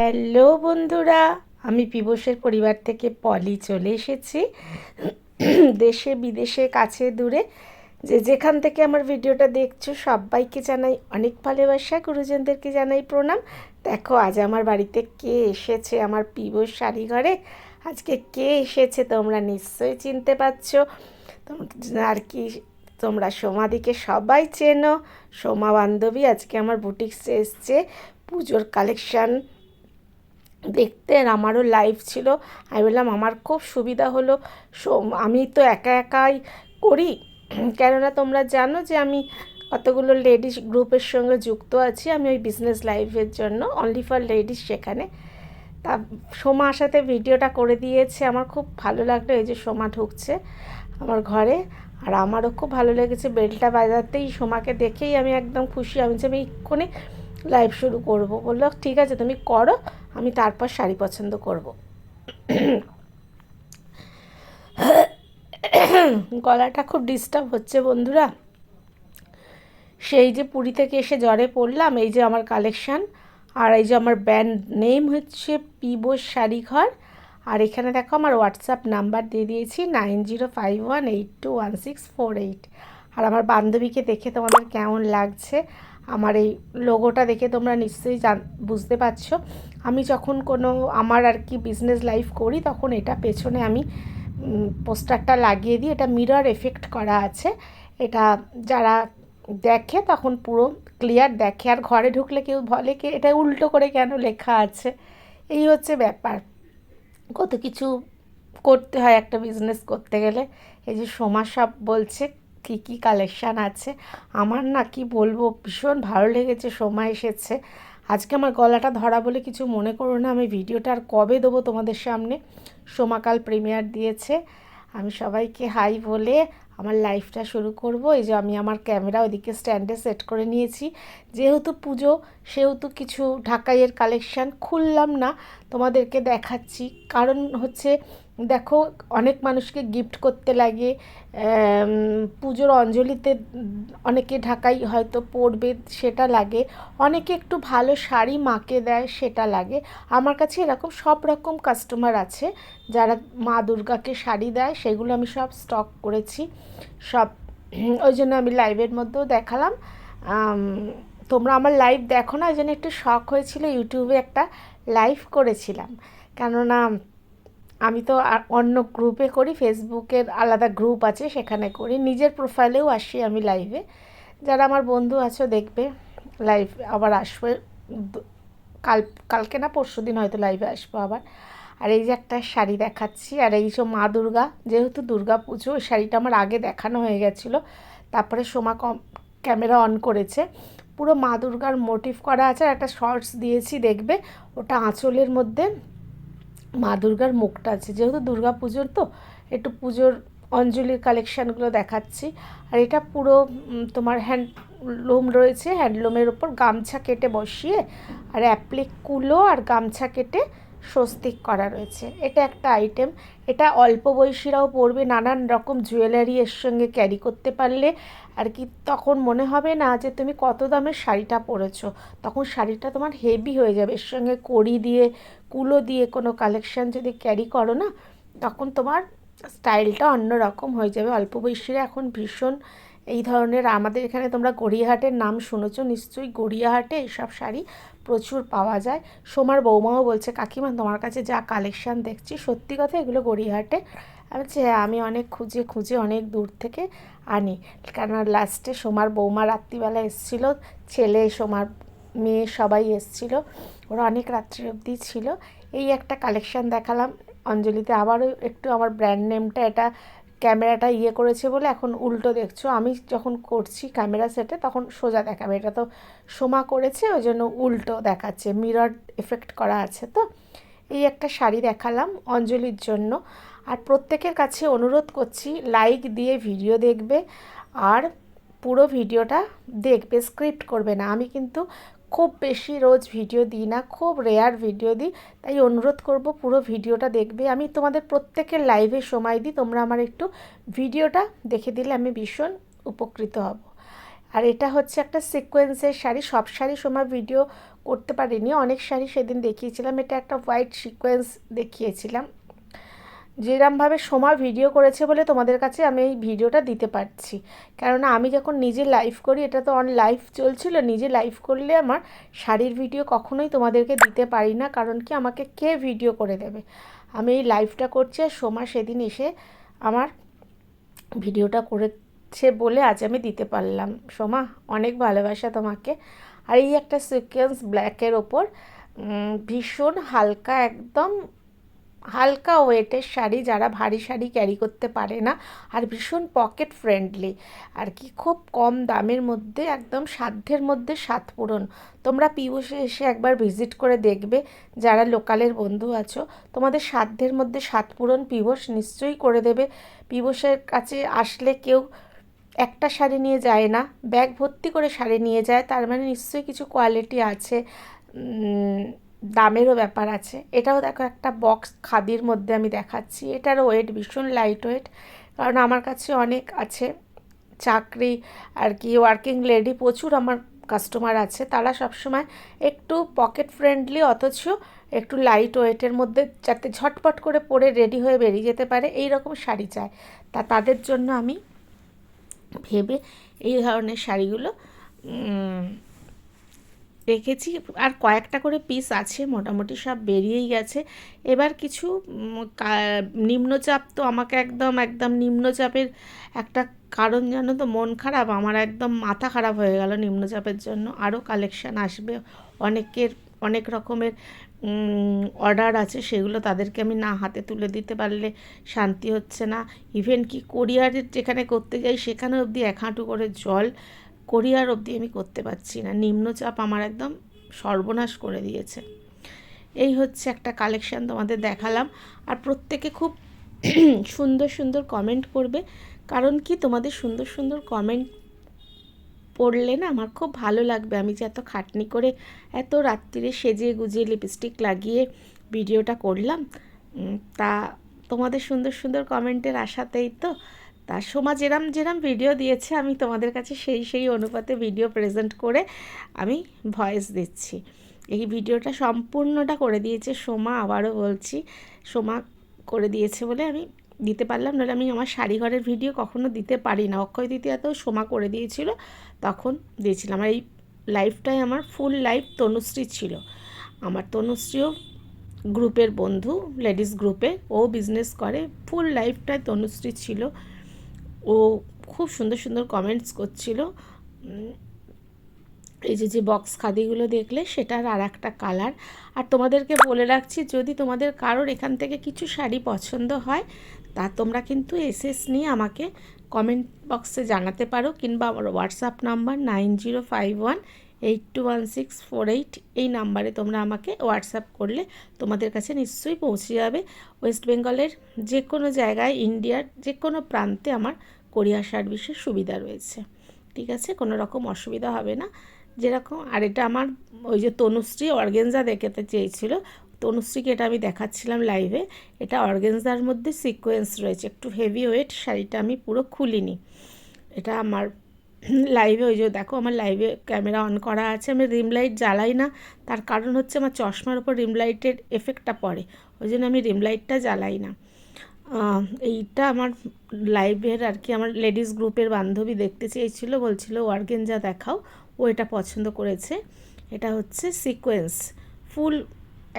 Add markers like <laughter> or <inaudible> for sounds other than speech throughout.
Hello বন্ধুরা, আমি পিবসের পরিবার থেকে পলি চলে এসেছি। দেশে, বিদেশে, কাছে, দূরে, যে যেখান থেকে আমার ভিডিওটা দেখছ, সবাইকে জানাই অনেক ভালোবাসা, গুরুজনদেরকে জানাই প্রণাম। দেখো, আজ আমার বাড়িতে কে এসেছে আমার পিবস শাড়িঘরে আজকে কে এসেছে তোমরা নিশ্চয়ই চিনতে পারছ। আর কি, তোমরা সোমাদিকে সবাই চেনো। সোমা বান্ধবী আজকে আমার বুটিক্সে এসছে। পুজোর কালেকশান দেখতে আর আমারও লাইভ ছিল। আমি বললাম, আমার খুব সুবিধা হলো। আমি তো একা একাই করি। কেননা তোমরা জানো যে আমি কতগুলো লেডিস গ্রুপের সঙ্গে যুক্ত আছি। আমি ওই বিজনেস লাইফের জন্য অনলি ফর লেডিস সেখানে। তা সোমা আসাতে ভিডিওটা করে দিয়েছে। আমার খুব ভালো লাগল। এই যে সোমা ঢুকছে আমার ঘরে। আর আমারও খুব ভালো লেগেছে। বেলটা বাজাতেই সোমাকে দেখেই আমি একদম খুশি। আমি যে আমি এক্ষুনি লাইভ শুরু করব। বলল, ঠিক আছে, তুমি করো, আমি তারপর শাড়ি পছন্দ করব। গলাটা খুব ডিস্টার্ব হচ্ছে বন্ধুরা। সেই যে পুরী থেকে এসে জ্বরে পড়লাম, এই যে আমার কালেকশান আর এই যে আমার ব্যান্ড নেম হচ্ছে পিবোস শাড়িঘর আর এখানে দেখো আমার হোয়াটসঅ্যাপ নাম্বার দিয়ে দিয়েছি nine zero five one eight two one six four eight আর আমার বান্ধবীকে দেখে তোমাদের কেমন লাগছে? আমার এই লোগোটা দেখে তোমরা নিশ্চয়ই জান, বুঝতে পারছ। আমি যখন কোনো আমার আর কি বিজনেস লাইফ করি, তখন এটা পেছনে আমি পোস্টারটা লাগিয়ে দিই। এটা মিরর এফেক্ট করা আছে। এটা যারা দেখে, তখন পুরো ক্লিয়ার দেখে। আর ঘরে ঢুকলে কেউ বলে কি, এটা উল্টো করে কেন লেখা আছে? এই হচ্ছে ব্যাপার। কত কিছু করতে হয় একটা বিজনেস করতে গেলে। এই যে সোমা সব বলছে কী কী কালেকশান আছে? আমার না, কি বলব, ভীষণ ভালো লেগেছে, সময় এসেছে। আজকে আমার গলাটা ধরা বলে কিছু মনে করো না, আমি ভিডিওটা আর কবে দেবো তোমাদের সামনে? সোমাকাল প্রিমিয়ার দিয়েছে। আমি সবাইকে হাই বলে আমার লাইফটা শুরু করব। এই যে আমি আমার ক্যামেরা ওইদিকে স্ট্যান্ডে সেট করে নিয়েছি। যেহেতু পুজো, সেহেতু কিছু ঢাকাইয়ের কালেকশান খুললাম না, তোমাদেরকে দেখাচ্ছি। কারণ হচ্ছে দেখো, অনেক মানুষকে গিফট করতে লাগে পুজোর অঞ্জলিতে অনেকে ঢাকাই হয়তো পরবে, সেটা লাগে। অনেকে একটু ভালো শাড়ি মাকে দেয়, সেটা লাগে। আমার কাছে এরকম সব রকম কাস্টমার আছে, যারা মা দুর্গাকে শাড়ি দেয়, সেগুলো আমি সব স্টক করেছি। সব, ওই জন্য আমি লাইভের মধ্যেও দেখালাম। তোমরা আমার লাইভ দেখো না, ওই জন্য একটু শখ হয়েছিল ইউটিউবে একটা লাইভ করেছিলাম। কেননা আমি তো অন্য গ্রুপে করি ফেসবুকের আলাদা গ্রুপ আছে সেখানে করি। নিজের প্রোফাইলেও আসি আমি লাইভে যারা আমার বন্ধু আছো দেখবে লাইভ আবার আসবে। কাল, কালকে না পরশু দিন হয়তো লাইভে আসব আবার। আর এই যে একটা শাড়ি দেখাচ্ছি, আর এই সব মা দুর্গা, যেহেতু দুর্গা পুজো, ওই শাড়িটা আমার আগে দেখানো হয়ে গেছিল। তারপরে সোমা কম ক্যামেরা অন করেছে। পুরো মা দুর্গার মোটিভ করা আছে, আর একটা শর্টস দিয়েছি, দেখবে? ওটা আঁচলের মধ্যে। মা দুর্গার মুখটা আছে। যেহেতু দুর্গা পুজোর তো, একটু পুজোর অঞ্জলির কালেকশানগুলো দেখাচ্ছি। আর এটা পুরো তোমার হ্যান্ডলুম রয়েছে। হ্যান্ডলুমের ওপর গামছা কেটে বসিয়ে, আর অ্যাপ্লিক কুলো আর গামছা কেটে স্বস্তিক করা রয়েছে। এটা একটা আইটেম এটা অল্প বয়সীরাও পরবে, নানান রকম জুয়েলারি এর সঙ্গে ক্যারি করতে পারলে। আর কি তখন মনে হবে না যে তুমি কত দামের শাড়িটা পরেছো। তখন শাড়িটা তোমার হেভি হয়ে যাবে। এর সঙ্গে কড়ি দিয়ে, কুলো দিয়ে কোনো কালেকশান যদি ক্যারি করো না, তখন তোমার স্টাইলটা অন্য রকম হয়ে যাবে। অল্প বয়সীরা এখন ভীষণ এই ধরনের, আমাদের এখানে তোমরা গড়িয়াহাটের নাম শুনেছো নিশ্চয়ই, গড়িয়াহাটে এইসব শাড়ি প্রচুর পাওয়া যায়। সোমার বৌমাও বলছে, কাকিমা, তোমার কাছে যা কালেকশান দেখছি, সত্যি কথা এগুলো গড়িয়াহাটে। আমি বলছি হ্যাঁ আমি অনেক খুঁজে খুঁজে অনেক দূর থেকে আনি। কেননা লাস্টে সোমার বৌমা রাত্রিবেলা এসেছিল, ছেলে সোমার মেয়ে সবাই এসেছিল। ওরা অনেক রাত্রি অবধি ছিল। এই একটা কালেকশান দেখালাম। অঞ্জলিতে আবারও একটু আমার ব্র্যান্ড নেমটা এটা ক্যামেরাটা ইয়ে করেছে বলে এখন উল্টো দেখছ। আমি যখন করছি ক্যামেরা সেটে তখন সোজা দেখাবে। এটা তো সোমা করেছে, ওই জন্য উল্টো দেখাচ্ছে। মিরর এফেক্ট করা আছে তো। এই একটা শাড়ি দেখালাম অঞ্জলির জন্য। আর প্রত্যেকের কাছে অনুরোধ করছি লাইক দিয়ে ভিডিও দেখবে। আর পুরো ভিডিওটা দেখবে স্ক্রিপ্ট করবে না। আমি কিন্তু খুব বেশি রোজ ভিডিও দিই না, খুব রেয়ার ভিডিও দিই। তাই অনুরোধ করব পুরো ভিডিওটা দেখবে। আমি তোমাদের প্রত্যেকের লাইভে সময় দিই, তোমরা আমার একটু ভিডিওটা দেখে দিলে আমি ভীষণ উপকৃত হব। আর এটা হচ্ছে একটা সিকোয়েন্সের শাড়ি, সব শাড়ি সময় ভিডিও করতে পারিনি। অনেক শাড়ি সেদিন দেখিয়েছিলাম। এটা একটা হোয়াইট সিকোয়েন্স দেখিয়েছিলাম। যেরমভাবে সোমা ভিডিও করেছে বলে তোমাদের কাছে আমি এই ভিডিওটা দিতে পারছি। কেননা আমি যখন নিজে লাইভ করি, এটা তো অন লাইভ চলছিল, নিজে লাইভ করলে আমার শাড়ির ভিডিও কখনোই তোমাদেরকে দিতে পারি না, কারণ কি আমাকে কে ভিডিও করে দেবে? আমি এই লাইভটা করছি আর সোমা সেদিন এসে আমার ভিডিওটা করেছে বলে আজ আমি দিতে পারলাম। সোমা, অনেক ভালোবাসা তোমাকে। আর এই একটা সিকোয়েন্স ব্ল্যাকের ওপর ভীষণ হালকা, একদম হালকা ওয়েটের শাড়ি যারা ভারী শাড়ি ক্যারি করতে পারে না আর ভীষণ পকেট ফ্রেন্ডলি আর কি খুব কম দামের মধ্যে একদম সাধ্যের মধ্যে সাত পূরণ। তোমরা পিউষে এসে একবার ভিজিট করে দেখবে যারা লোকালের বন্ধু আছো, তোমাদের সাধ্যের মধ্যে সাত পূরণ পিবস নিশ্চয়ই করে দেবে। পিবসের কাছে আসলে কেউ একটা শাড়ি নিয়ে যায় না ব্যাগ ভর্তি করে শাড়ি নিয়ে যায়, তার মানে নিশ্চয়ই কিছু কোয়ালিটি আছে। দামেরও ব্যাপার আছে। এটাও দেখো একটা বক্স খাদির মধ্যে আমি দেখাচ্ছি। এটার ওয়েট ভীষণ লাইট ওয়েট কারণ আমার কাছে অনেক আছে চাকরি আর কি ওয়ার্কিং লেডি প্রচুর আমার কাস্টমার আছে। তারা সবসময় একটু পকেট ফ্রেন্ডলি অথচ একটু লাইট ওয়েটের মধ্যে যাতে ঝটপট করে পরে রেডি হয়ে বেরিয়ে যেতে পারে এই রকম শাড়ি চায় তা তাদের জন্য আমি ভেবে এই ধরনের শাড়িগুলো রেখেছি। আর কয়েকটা করে পিস আছে, মোটামুটি সব বেরিয়েই গেছে। এবার কিছু নিম্নচাপ তো আমাকে একদম একদম নিম্নচাপের একটা কারণ জানো তো, মন খারাপ। আমার একদম মাথা খারাপ হয়ে গেল নিম্নচাপের জন্য। আরও কালেকশান আসবে। অনেকের, অনেক রকমের অর্ডার আছে। সেগুলো তাদেরকে আমি না হাতে তুলে দিতে পারলে শান্তি হচ্ছে না। ইভেন কি কোরিয়ারের যেখানে করতে যাই, সেখানে অবধি এক হাঁটু করে জল কোরিয়ার অবধি আমি করতে পারছি না। নিম্নচাপ আমার একদম সর্বনাশ করে দিয়েছে। এই হচ্ছে একটা কালেকশান তোমাদের দেখালাম। আর প্রত্যেকে খুব <clears throat> সুন্দর সুন্দর কমেন্ট করবে। কারণ কি তোমাদের সুন্দর সুন্দর কমেন্ট পড়লে না আমার খুব ভালো লাগবে। আমি যে এত খাটনি করে এত রাত্রিরে সেজে গুজিয়ে লিপস্টিক লাগিয়ে ভিডিওটা করলাম। তা তোমাদের সুন্দর সুন্দর কমেন্টের আশাতেই তো তা সোমা যেরাম যেরাম ভিডিও দিয়েছে, আমি তোমাদের কাছে সেই সেই অনুপাতে ভিডিও প্রেজেন্ট করে আমি ভয়েস দিচ্ছি। এই ভিডিওটা সম্পূর্ণটা করে দিয়েছে সোমা, আবারও বলছি, সোমা করে দিয়েছে বলে আমি দিতে পারলাম। নাহলে আমি আমার শাড়ি ঘরের ভিডিও কখনো দিতে পারি না। অক্ষয় দ্বিতীয়াতেও সোমা করে দিয়েছিল, তখন দিয়েছিলাম আর এই লাইফটাই আমার ফুল লাইফ তনুশ্রী ছিল। আমার তনুশ্রীও গ্রুপের বন্ধু লেডিস গ্রুপে ও বিজনেস করে। ফুল লাইফটাই তনুশ্রী ছিল। ও খুব সুন্দর সুন্দর কমেন্টস করছিল। এই যে যে বক্স খাদিগুলো দেখলে সেটার আর একটা কালার আর তোমাদেরকে বলে রাখছি, যদি তোমাদের কারোর এখান থেকে কিছু শাড়ি পছন্দ হয়, তা তোমরা কিন্তু এসএস নিয়ে আমাকে কমেন্ট বক্সে জানাতে পারো কিংবা আমার WhatsApp number nine zero five one eight two one six four eight এই নাম্বারে তোমরা আমাকে হোয়াটসঅ্যাপ করলে তোমাদের কাছে নিশ্চয়ই পৌঁছে যাবে। ওয়েস্ট বেঙ্গলের যে কোনো জায়গায় ইন্ডিয়ার যে কোনো প্রান্তে আমার কোরিয়ার সার্ভিসের সুবিধা রয়েছে। ঠিক আছে? কোনো রকম অসুবিধা হবে না। যেরকম, আর এটা আমার ওই যে তনুশ্রী অর্গেনজা দেখাতে চেয়েছিল। তনুশ্রীকে এটা আমি দেখাচ্ছিলাম লাইভে এটা অর্গেনজার মধ্যে সিকোয়েন্স রয়েছে। একটু হেভি ওয়েট শাড়িটা আমি পুরো খুলিনি। এটা আমার লাইভে ওই যে দেখো আমার লাইভে ক্যামেরা অন করা আছে, আমি রিম লাইট জ্বালাই না, তার কারণ হচ্ছে আমার চশমার ওপর রিম লাইটের এফেক্টটা পড়ে, ওই জন্য আমি রিম লাইটটা জ্বালাই না। এইটা আমার লাইভের আর কি, আমার লেডিস গ্রুপের বান্ধবী দেখতে চেয়েছিল, বলছিল ওয়ার্গেনজা দেখাও। ও এটা পছন্দ করেছে, এটা হচ্ছে সিকোয়েন্স ফুল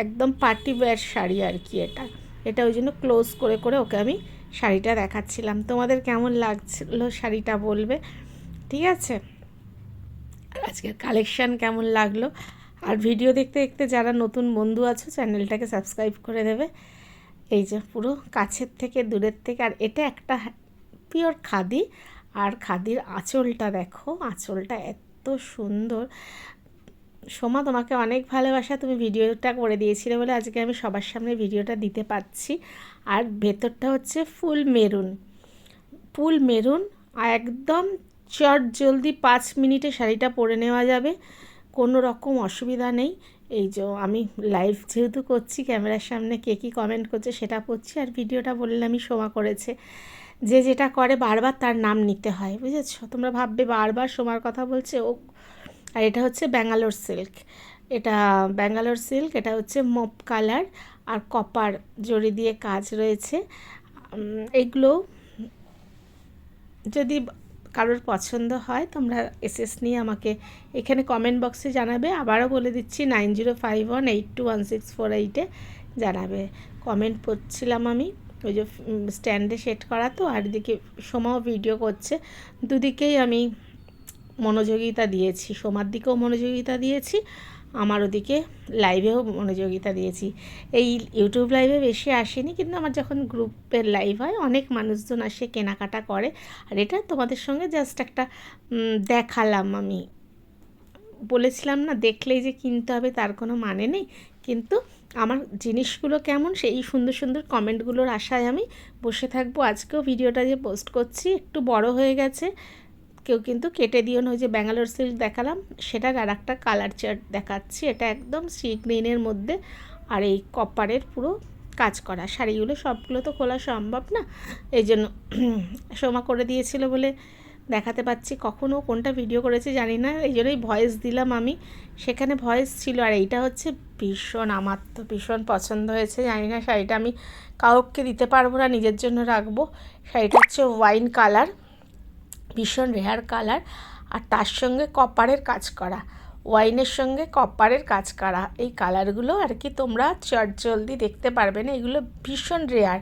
একদম পার্টি ওয়্যার শাড়ি আর কি এটা এটা ওই জন্য ক্লোজ করে করে ওকে আমি শাড়িটা দেখাচ্ছিলাম। তোমাদের কেমন লাগছিল শাড়িটা বলবে? ঠিক আছে? আজকের কালেকশান কেমন লাগল? আর ভিডিও দেখতে দেখতে যারা নতুন বন্ধু আছো চ্যানেলটাকে সাবস্ক্রাইব করে দেবে। এই যে পুরো কাছের থেকে, দূরের থেকে, আর এটা একটা পিওর খাদি। আর খাদির আঁচলটা দেখো, আঁচলটা এত সুন্দর। সোমা, তোমাকে অনেক ভালোবাসা। তুমি ভিডিওটা করে দিয়েছিলে বলে আজকে আমি সবার সামনে ভিডিওটা দিতে পারছি। আর ভেতরটা হচ্ছে ফুল মেরুন। ফুল মেরুন, একদম চট জলদি পাঁচ মিনিটে শাড়িটা পরে নেওয়া যাবে। কোনো রকম অসুবিধা নেই। এই যে আমি লাইভ যেহেতু করছি, ক্যামেরার সামনে কে কী কমেন্ট করছে সেটা পড়ছি আর ভিডিওটা বললে আমি সোমা করেছে। যে যেটা করে বারবার তার নাম নিতে হয়, বুঝেছ? তোমরা ভাববে বারবার সোমার কথা বলছে ও। আর এটা হচ্ছে ব্যাঙ্গালোর সিল্ক এটা ব্যাঙ্গালোর সিল্ক এটা হচ্ছে মপ কালার আর কপার জড়ি দিয়ে কাজ রয়েছে। এগুলো যদি কারোর পছন্দ হয়, তোমরা এসএস নিয়ে আমাকে এখানে কমেন্ট বক্সে জানাবে। আবারও বলে দিচ্ছি nine zero five one eight two one six four এইটে জানাবে। কমেন্ট করছিলাম আমি, ওই যে স্ট্যান্ডে সেট করা তো, আর এদিকে সোমাও ভিডিও করছে। দুদিকেই আমি মনোযোগিতা দিয়েছি, সোমার দিকেও মনোযোগিতা দিয়েছি। আমার ওদিকে লাইভেও মনোযোগিতা দিয়েছি। এই ইউটিউব লাইভে বেশি আসেনি, কিন্তু আমার যখন গ্রুপের লাইভ হয়, অনেক মানুষজন আসে, কেনাকাটা করে। আর এটা তোমাদের সঙ্গে জাস্ট একটা দেখালাম আমি। বলেছিলাম না, দেখলেই যে কিনতে হবে তার কোনো মানে নেই। কিন্তু আমার জিনিসগুলো কেমন, সেই সুন্দর সুন্দর কমেন্টগুলোর আশায় আমি বসে থাকব। আজকেও ভিডিওটা যে পোস্ট করছি, একটু বড় হয়ে গেছে। কেউ কিন্তু কেটে দিও না ওই যে ব্যাঙ্গালোর সিল্ক দেখালাম, সেটার আর একটা কালার চার্ট দেখাচ্ছি। এটা একদম সি গ্রিনের মধ্যে আর এই কপারের পুরো কাজ করা। শাড়িগুলো সবগুলো তো খোলা সম্ভব না। এই জন্য <clears throat> সোমা করে দিয়েছিল বলে দেখাতে পাচ্ছি। কখনও কোনটা ভিডিও করেছে জানি না, এই জন্যই ভয়েস দিলাম আমি। সেখানে ভয়েস ছিল আর এইটা হচ্ছে ভীষণ আমার তো ভীষণ পছন্দ হয়েছে। জানি না শাড়িটা আমি কাউকে দিতে পারব না, নিজের জন্য রাখব। শাড়িটা হচ্ছে ওয়াইন কালার ভীষণ রেয়ার কালার আর তার সঙ্গে কপারের কাজ করা, ওয়াইনের সঙ্গে কপারের কাজ করা, এই কালারগুলো আর কি তোমরা চটজলদি দেখতে পারবে না। এগুলো ভীষণ রেয়ার।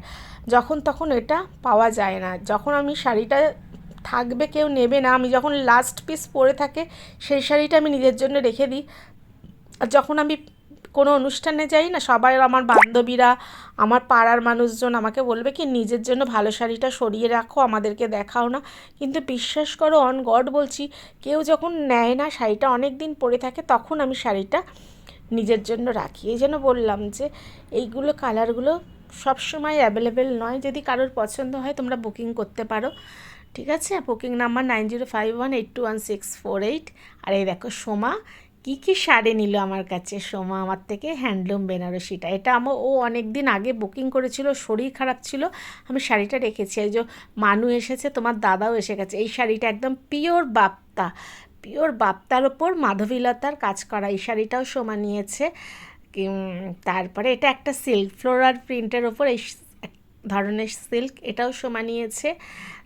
যখন তখন এটা পাওয়া যায় না। যখন আমি শাড়িটা থাকবে কেউ নেবে না, আমি যখন লাস্ট পিস পরে থাকে, সেই শাড়িটা আমি নিজের জন্য রেখে দিই। আর যখন আমি কোনো অনুষ্ঠানে যাই না, সবাই আমার বান্ধবীরা, আমার পাড়ার মানুষজন আমাকে বলবে কি, নিজের জন্য ভালো শাড়িটা সরিয়ে রাখো, আমাদেরকে দেখাও না। কিন্তু বিশ্বাস করো অন গড বলছি, কেউ যখন নেয় না, শাড়িটা অনেক দিন পরে থাকে, তখন আমি শাড়িটা নিজের জন্য রাখি। এই জন্য বললাম যে, এইগুলো কালারগুলো সবসময় অ্যাভেলেবেল নয়। যদি কারোর পছন্দ হয়, তোমরা বুকিং করতে পারো। ঠিক আছে? Booking number nine zero five one eight two one six four eight আর এই দেখো সোমা কী কী শাড়ি নিল আমার কাছে? সোমা আমার থেকে হ্যান্ডলুম বেনারসিটা। এটা আমার ও অনেক দিন আগে বুকিং করেছিল, শরীর খারাপ ছিল, আমি শাড়িটা রেখেছি। এই যে মানু এসেছে, তোমার দাদাও এসে গেছে। এই শাড়িটা একদম পিওর বাপ্তা, পিওর বাপ্তার ওপর মাধবীলতার কাজ করা। এই শাড়িটাও সোমা নিয়েছে। তারপরে এটা একটা সিল্ক ফ্লোরার প্রিন্টের ওপর, এই ধরনের সিল্ক এটাও সোমা নিয়েছে।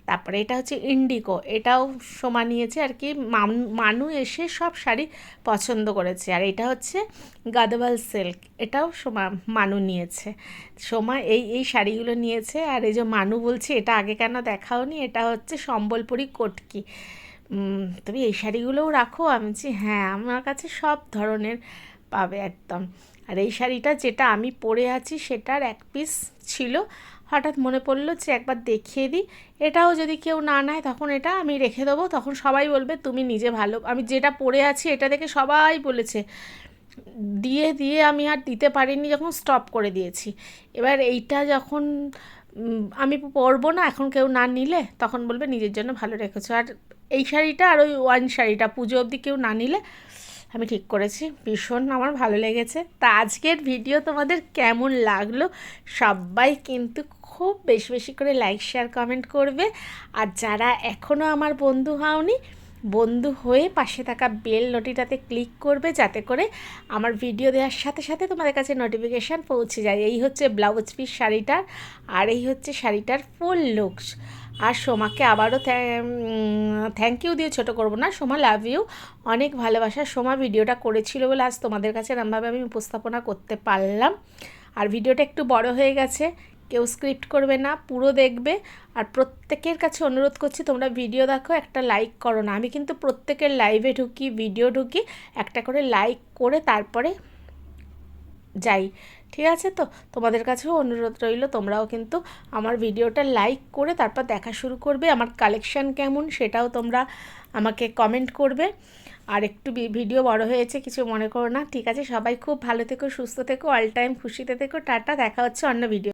তারপরে এটা হচ্ছে ইন্ডিগো এটাও সোমা নিয়েছে আর কি মান- মানু এসে সব শাড়ি পছন্দ করেছে। আর এটা হচ্ছে গাদওয়াল সিল্ক এটাও সোমা, মানু নিয়েছে। সোমা এই এই শাড়িগুলো নিয়েছে আর এই যে মানু বলছে, এটা আগে কেন দেখাওনি? এটা হচ্ছে সম্বলপুরি কটকি। তুমি এই শাড়িগুলোও রাখো, আমি বলছি হ্যাঁ আমার কাছে সব ধরনের পাবে একদম। আর এই শাড়িটা যেটা আমি পরে আছি, সেটার এক পিস ছিল হঠাৎ মনে পড়ল যে একবার দেখিয়ে দিই। এটাও যদি কেউ না নেয় তখন এটা আমি রেখে দেবো। তখন সবাই বলবে, তুমি নিজে ভালো, আমি যেটা পরে আছি এটা দেখে সবাই বলেছে। দিয়ে দিয়ে আমি আর দিতে পারিনি, যখন স্টপ করে দিয়েছি। এবার এইটা যখন আমি পরবো না, এখন কেউ না নিলে, তখন বলবে, নিজের জন্য ভালো রেখেছো। আর এই শাড়িটা আর ওই ওয়ান শাড়িটা, পুজো অবধি কেউ না নিলে, আমি ঠিক করেছি। ভীষণ আমার ভালো লেগেছে। তা আজকের ভিডিও তোমাদের কেমন লাগল? সবাই কিন্তু খুব বেশি বেশি করে লাইক শেয়ার কমেন্ট করবে। আর যারা এখনও আমার বন্ধু হওনি, বন্ধু হয়ে পাশে থাকা বেল নোটিটাতে ক্লিক করবে, যাতে করে আমার ভিডিও দেওয়ার সাথে সাথে তোমাদের কাছে নোটিফিকেশান পৌঁছে যায়। এই হচ্ছে ব্লাউজ পিস শাড়িটার, আর এই হচ্ছে শাড়িটার ফুল লুকস আর সোমাকে আবারও থ্যাংক ইউ দিয়ে ছোটো করব না। সোমা লাভ ইউ অনেক ভালোবাসা। সোমা ভিডিওটা করেছিল বলে আজ তোমাদের কাছে এরমভাবে আমি উপস্থাপনা করতে পারলাম। আর ভিডিওটা একটু বড় হয়ে গেছে। কেউ স্ক্রিপ্ট করবে না, পুরো দেখবে। আর প্রত্যেকের কাছে অনুরোধ করছি, তোমরা ভিডিও দেখো, একটা লাইক করো না। আমি কিন্তু প্রত্যেকের লাইভে ঢুকি ভিডিও ঢুকি, একটা করে লাইক করে তারপরে যাই। ঠিক আছে তো? তোমাদের কাছেও অনুরোধ রইল, তোমরাও কিন্তু আমার ভিডিওটা লাইক করে তারপর দেখা শুরু করবে। আমার কালেকশান কেমন সেটাও তোমরা আমাকে কমেন্ট করবে। আর একটু ভিডিও বড় হয়েছে, কিছু মনে করো না। ঠিক আছে? সবাই খুব ভালো থেকো, সুস্থ থেকো অল টাইম খুশিতে থেকো। টাটা, দেখা হচ্ছে অন্য ভিডিও